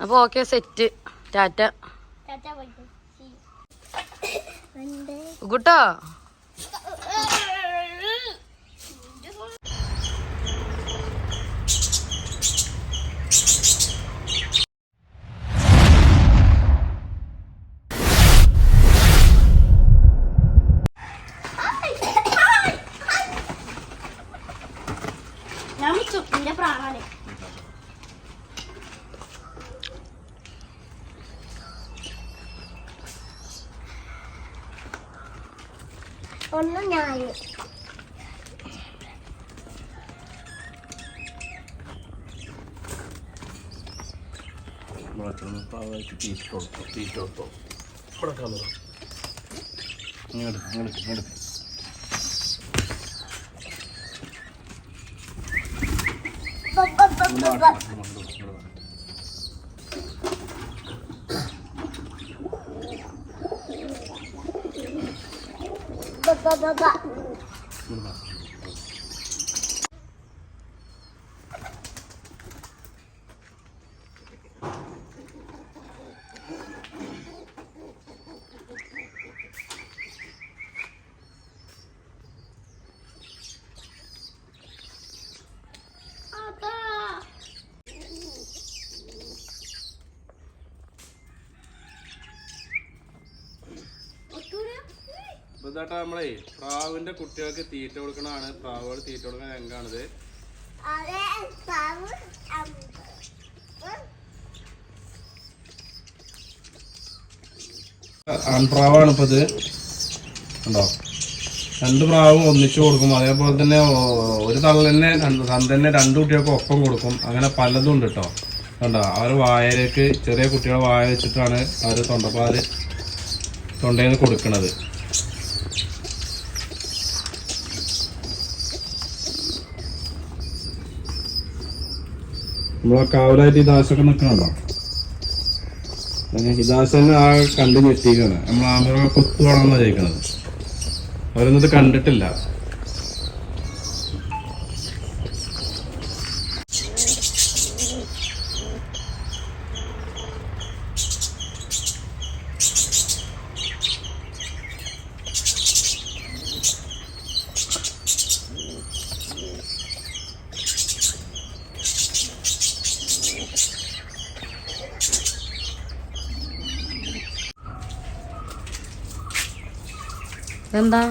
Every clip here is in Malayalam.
അപ്പോൾ ഓക്കെ സെറ്റ് ടാറ്റ കുട്ടോ ഞാൻ വിളിച്ചു നിന്റെ ഒന്ന് ഞാൻ പാവായിട്ട് തീറ്റ കൊടുത്തോ തീറ്റ കൊടുത്തോ. ഇവിടെ കളറോ ഇങ്ങോട്ട് ഇങ്ങോട്ട് ഇങ്ങോട്ട് ba ba ba ba. ഇതാട്ടാ നമ്മളെ പ്രാവിന്റെ കുട്ടികൾക്ക് തീറ്റ കൊടുക്കണതാണ്. പ്രാവുകൾ തീറ്റ കൊടുക്കുന്ന രംഗാണിത് ആൺപ്രാവാണ് ഇപ്പൊ ഇത് ഉണ്ടോ രണ്ട് പ്രാവും ഒന്നിച്ചു കൊടുക്കും. അതേപോലെ തന്നെ ഒരു തള്ളന്നെ രണ്ട് രണ്ടു രണ്ട് കുട്ടികൾക്ക് ഒപ്പം കൊടുക്കും. അങ്ങനെ പലതും ഉണ്ട് കേട്ടോ കണ്ടോ? അവർ വായയിലേക്ക് ചെറിയ കുട്ടികളെ വായ വെച്ചിട്ടാണ് അവർ തൊണ്ടപ്പാൽ തൊണ്ടയിൽ നിന്ന് കൊടുക്കുന്നത് നമ്മളെ കാവലായിട്ട് ഈ നിൽക്കണല്ലോ ഹിദാസനെ ആ കണ്ടു ഞെട്ടിക്കാണ് നമ്മൾ ആമറ കൊത്തുവാണെന്നാണ് ചോദിക്കണത്. അവരൊന്നും ഇത് കണ്ടിട്ടില്ല. എന്താ?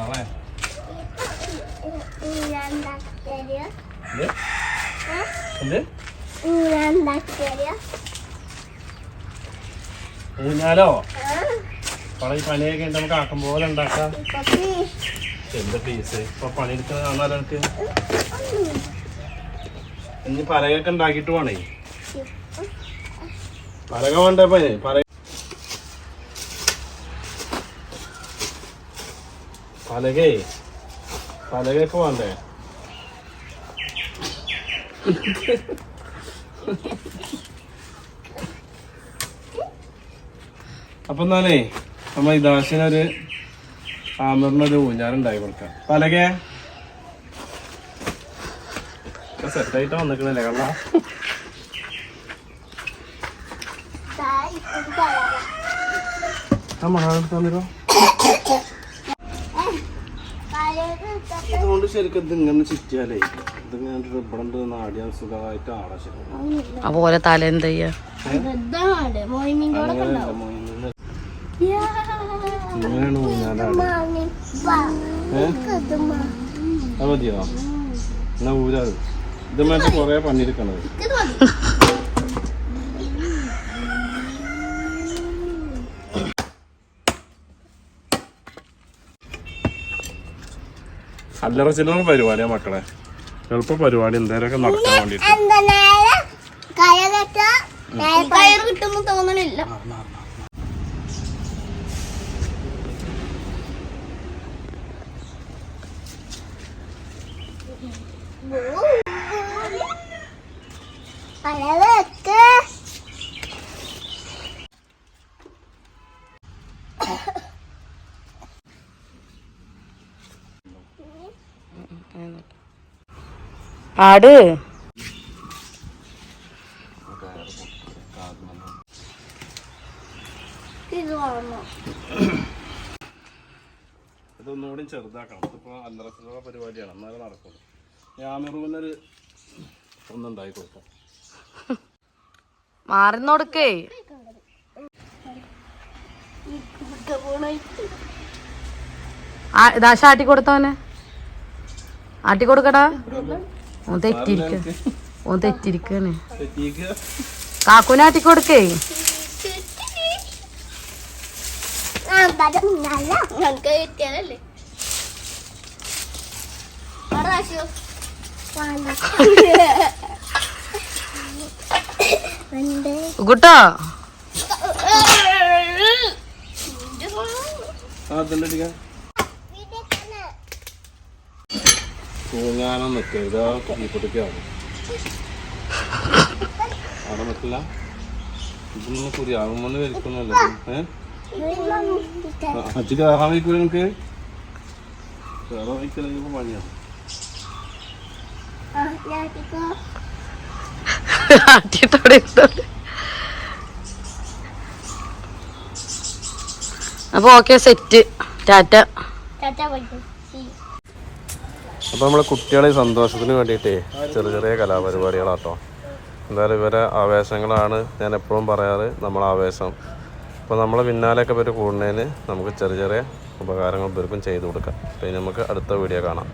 ആളെ ഊരാണ്ടാക്കിയ ഈ പണിയൊക്കെ നമുക്ക് ആക്കം പോലെ ഉണ്ടാക്കാം? എന്ത് പീസ് ഇപ്പൊ പണിയെടുക്കുന്ന കാണാൻ എനിക്ക് ഇനി പലകൊക്കെ ഉണ്ടാക്കിയിട്ട് പോണേ. പലക വേണ്ട പനി പല പലകേ? പലകൊക്കെ വേണ്ടേ? അപ്പൊ എന്നാലേ? നമ്മ ഇദാശിനൊരു ആമറിനൊരു ഊഞ്ഞാറുണ്ടായി കൊടുക്കാം. പലകെ സെറ്റായിട്ട് വന്നിക്കണല്ലേ കള്ള? ഇതുകൊണ്ട് ശരിക്കും ഇത് ഇങ്ങനെ ചുറ്റിയാലേ ഇതിങ്ങനെ ഇവിടെ നാടിയാൻ സുഖമായിട്ട് ആടാ ശരി അപ്പോൾ ഓരോ തല എന്താ ചെയ്യാ? ഇങ്ങനെയാണ് ഊഞ്ഞാലാണ് അത് മതിയോ? എന്നാ ഊരാത് ഇത് മറ്റേ കൊറേ പണിയെടുക്കണത്. അല്ലറ ചില്ലറ പരിപാടിയാ മക്കളെ. എളുപ്പ പരിപാടി. എന്തേലൊക്കെ നടക്കാൻ വേണ്ടിട്ട് കിട്ടുമ്പോ കയറ് കിട്ടുമെന്ന് തോന്നണില്ല. ആട്. ഇതൊന്നുകൂടി ചെറുതാക്കണം. ഇതിപ്പോൾ അന്തരത്തിലുള്ള പരിപാടിയാണ്. എന്നാലും നടക്കുന്നു ഞാൻ ഒന്നുണ്ടായി കൊടുക്കാം. മാറിന്നോടുക്കേ. ഇതാ ആട്ടി കൊടുത്തവനെ ആട്ടി കൊടുക്കടാ. ഓൻ തെറ്റിരിക്ക ഓൻ തെറ്റിരിക്കാണ് കാക്കൂനെ ആട്ടി കൊടുക്കേ. കിട്ടിയാലല്ലേ കുട്ടോ? തൂങ്ങാനും നിൽക്കരുത്. തീപ്പൊട്ടിക്കാവും അവിടെ നിൽക്കില്ല. ഇതൊന്നും പുതിയ ആകുമ്പോൾ വരിക്കുന്നല്ലോ ഏഹ് അച്ഛൻ കയറാൻ വയ്ക്കൂല എനിക്ക് കയറാൻ വയ്ക്കലെങ്കിൽ പണിയാണ് ആട്ടിട്ടോടെ ഇരുന്നോട്. അപ്പൊ ഓക്കെ സെറ്റ്. ടാറ്റ. അപ്പൊ നമ്മളെ കുട്ടികളെ സന്തോഷത്തിന് വേണ്ടിയിട്ടേ ചെറിയ ചെറിയ കലാപരിപാടികളാട്ടോ. എന്തായാലും ഇവരെ ആവേശങ്ങളാണ് ഞാൻ എപ്പോഴും പറയാറ് നമ്മളെ ആവേശം. അപ്പോൾ നമ്മളെ പിന്നാലെയൊക്കെ ഇവർ കൂടുന്നതിന് നമുക്ക് ചെറിയ ചെറിയ ഉപകാരങ്ങൾ ഇവർക്കും ചെയ്തു കൊടുക്കാം. ഇനി നമുക്ക് അടുത്ത വീഡിയോ കാണാം.